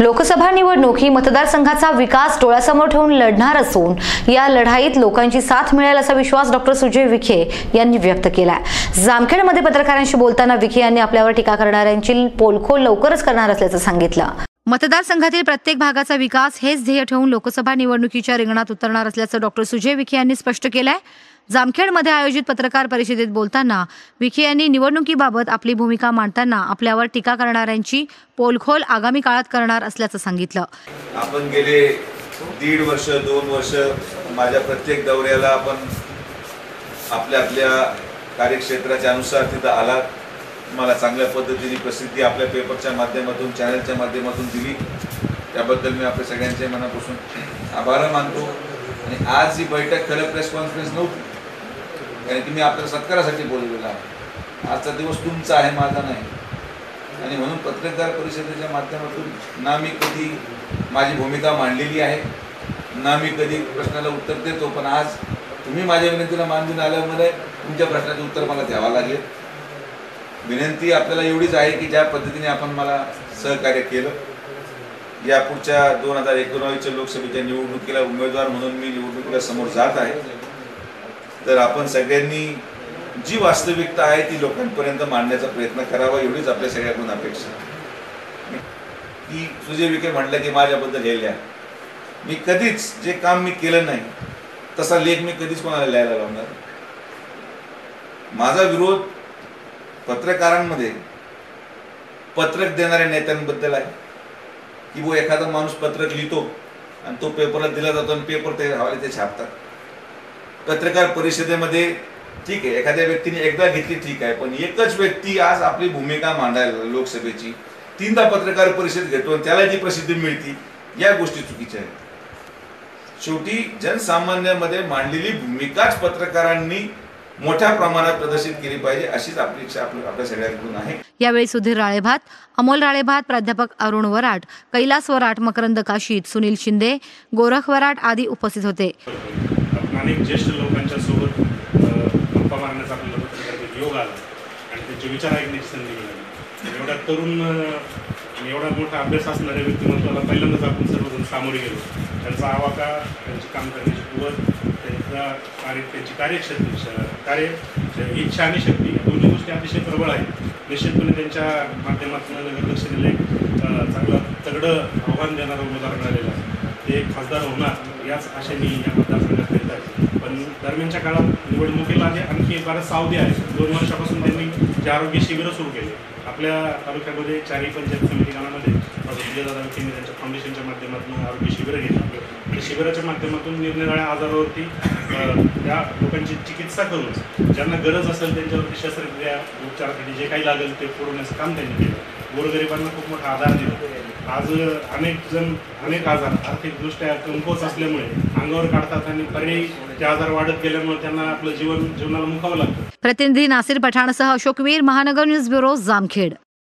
लोकसभा निवडणूक ही मतदारसंघाचा विकास डोळ्यासमोर ठेवून लढणार असून या लढाईत लोकांची साथ मिळेल असा विश्वास डॉक्टर सुजय विखे यांनी व्यक्त केला जामखेडमध्ये पत्रकारांशी बोलताना विखे यांनी आपल्यावर टीका करणाऱ्यांची पोलखोल लवकरच करणार असल्याचं सांगितलं. मतदारसंघातील प्रत्येक भागाचा विकास हेच ध्येय ठेवून लोकसभा निवडणुकीच्या रिंगणात उतरणार असल्याचं डॉक्टर सुजय विखे यांनी स्पष्ट केलं आहे जामखेडमध्ये आयोजित पत्रकार परिषदेत बोलताना विखे यांनी निवडणुकीबाबत आपली भूमिका मांडताना आपल्यावर टीका करणाऱ्यांची पोलखोल आगामी काळात करणार असल्याचं सांगितलं. आपण गेले दीड वर्ष दोन वर्ष माझ्या प्रत्येक दौऱ्याला आपण आपल्या आपल्या कार्यक्षेत्राच्या अनुसार तिथं आला मला चांगल्या पद्धतीने प्रसिद्धी आपल्या पेपरच्या माध्यमातून चॅनलच्या माध्यमातून दिली. त्याबद्दल मी आपल्या सगळ्यांच्या मनापासून आभार मानतो. आणि आज ही बैठक खरं प्रेस कॉन्फरन्स नव्हती. कारण की मी आपल्या सत्कारासाठी बोललेला आहे. आजचा दिवस तुमचा आहे माझा नाही. आणि म्हणून पत्रकार परिषदेच्या माध्यमातून ना मी कधी माझी भूमिका मांडलेली आहे ना मी कधी प्रश्नाला उत्तर देतो पण आज तुम्ही माझ्या विनंतीला मान देऊन आल्यामुळे तुमच्या प्रश्नाचे उत्तर मला द्यावं लागेल. विनंती आपल्याला एवढीच आहे की ज्या पद्धतीने आपण मला सहकार्य केलं या पुढच्या दोन हजार एकोणावीसच्या लोकसभेच्या निवडणुकीला उमेदवार म्हणून मी निवडणुकीला समोर जात आहे. तर आपण सगळ्यांनी जी वास्तविकता आहे ती लोकांपर्यंत मांडण्याचा प्रयत्न करावा एवढीच आपल्या सगळ्याकडून अपेक्षा की सुजय विखे म्हटलं की माझ्याबद्दल हे लिहा मी कधीच जे काम मी केलं नाही तसा लेख मी कधीच कोणाला लिहायला लावणार माझा विरोध पत्रकारांमध्ये पत्रक देणाऱ्या नेत्यांबद्दल आहे. की वो एखादा माणूस पत्रक लिहितो आणि तो पेपरला दिला जातो आणि पेपर ते हवाले ते छापतात. पत्रकार परिषदेमध्ये ठीक आहे एखाद्या व्यक्तीने एकदा घेतली ठीक आहे पण एकच व्यक्ती आज आपली भूमिका मांडायला लोकसभेची तीनदा पत्रकार परिषद घेतो आणि त्याला जी प्रसिद्धी मिळती या गोष्टी चुकीच्या आहेत. शेवटी जनसामान्यामध्ये मांडलेली भूमिकाच पत्रकारांनी मोठ्या प्रमाणात प्रदर्शित केली पाहिजे अशीच आपली इच्छा आपल्या आपल्या सगळ्यांकडून आहे. यावेळी सुधीर राळेभात अमोल राळेभात प्राध्यापक अरुण वराट कैलास वराट मकरंद काशीत सुनील शिंदे गोरख वराट आदी उपस्थित होते. अनेक ज्येष्ठ लोकांच्या सोबत गप्पा मारण्याचा आपल्याला पत्रकारितेत योग आला. आणि त्यांचे विचार ऐकण्याची संधी मिळाली. एवढा तरुण एवढा मोठा अभ्यास असणाऱ्या व्यक्तिमत्वाला पहिल्यांदाच आपण सर्वजण सामोरे गेलो. त्यांचा आवाका त्यांची काम करण्याची कुवत त्यांचा कार्य त्यांची कार्यक्षेत्र कार्य इच्छा आणि शक्ती या दोन्ही गोष्टी अतिशय प्रबळ आहेत. निश्चितपणे त्यांच्या माध्यमातून नगर एक चांगलं तगडं आव्हान देणारं उमेदवार मिळालेला आहे. ते खासदार होणार. याच आशेने या मतदारसंघात फिरत आहेत पण दरम्यानच्या काळात निवडणुकीला जे आणखी बऱ्याच सावधी आहे. दोन वर्षापासून त्यांनी जे आरोग्य शिबिरं सुरू केली. आपल्या तालुक्यामध्ये चारही पंचायत समिती गावामध्ये विजयदादा विखेंनी त्यांच्या फाउंडेशनच्या माध्यमातून आरोग्य शिबिरं घेतली. आणि शिबिराच्या माध्यमातून निरनिराळ्या आजारावरती त्या लोकांची चिकित्सा करून ज्यांना गरज असेल त्यांच्यावरती शस्त्रक्रिया उपचारासाठी जे काही लागेल ते पुरवण्याचं काम त्यांनी केलं. गोरगरिबांना खूप मोठा आधार दिला. आज अनेक जण अनेक आजार आर्थिकदृष्ट्या कमकोच असल्यामुळे अंगावर काढतात आणि पर्यायी ते आजार वाढत गेल्यामुळे त्यांना आपलं जीवन जीवनाला मुकावं लागतं. प्रतिनिधी नासिर पठाणसह अशोकवीर महानगर न्यूज ब्युरो जामखेड.